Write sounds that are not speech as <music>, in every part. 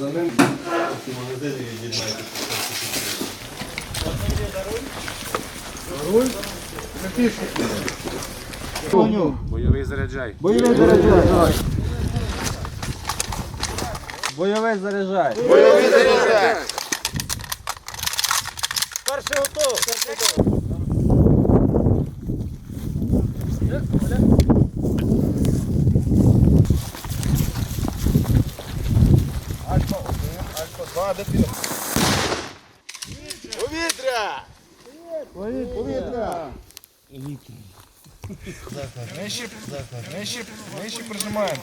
За ним Бойовий заряджай. Бойовий заряджай. Бойовий заряджай. Нижче, нижче, нижче прижимаємо.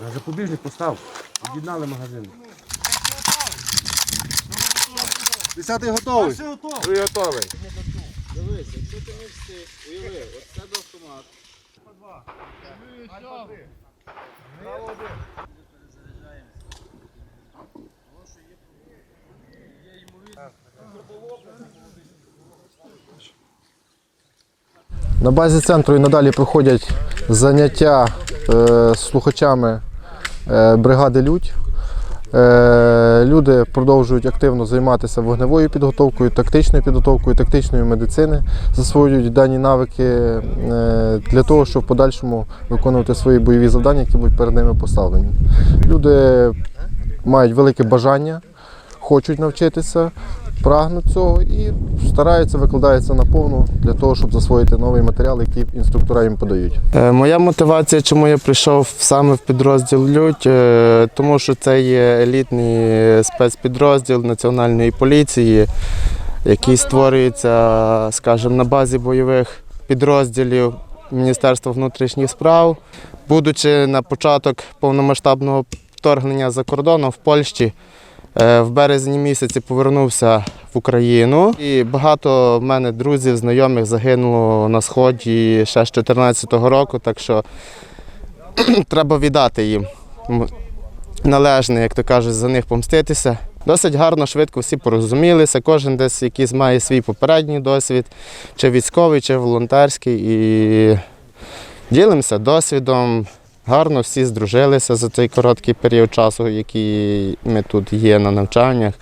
На Запобіжник постав. Об'єднали магазин. Десятий готовий. Ви готовий. На базі центру і надалі проходять заняття е, з слухачами е, бригади Людь. Е, люди продовжують активно займатися вогневою підготовкою, тактичною підготовкою, тактичною медицини, засвоюють дані навики е, для того, щоб в подальшому виконувати свої бойові завдання, які будуть перед ними поставлені. Люди мають велике бажання, хочуть навчитися, прагнуть цього і стараються, викладаються на повну для того, щоб засвоїти новий матеріал, який інструктора їм подають. Е, Моя мотивація, чому я прийшов саме в підрозділ Людь, е, тому що це є елітний спецпідрозділ Національної поліції, який створюється, скажімо, на базі бойових підрозділів Міністерства внутрішніх справ. Будучи на початок повномасштабного вторгнення за кордоном в Польщі, в березні місяці повернувся в Україну. І багато в мене друзів, знайомих загинуло на сході ще з 2014 року, так що <clears throat> треба віддати їм належне, як то кажуть, за них помститися. Досить гарно, швидко всі порозумілися, кожен десь якийсь має свій попередній досвід, чи військовий, чи волонтерський. І ділимося досвідом. Гарно всі здружилися за цей короткий період часу, який ми тут є на навчаннях.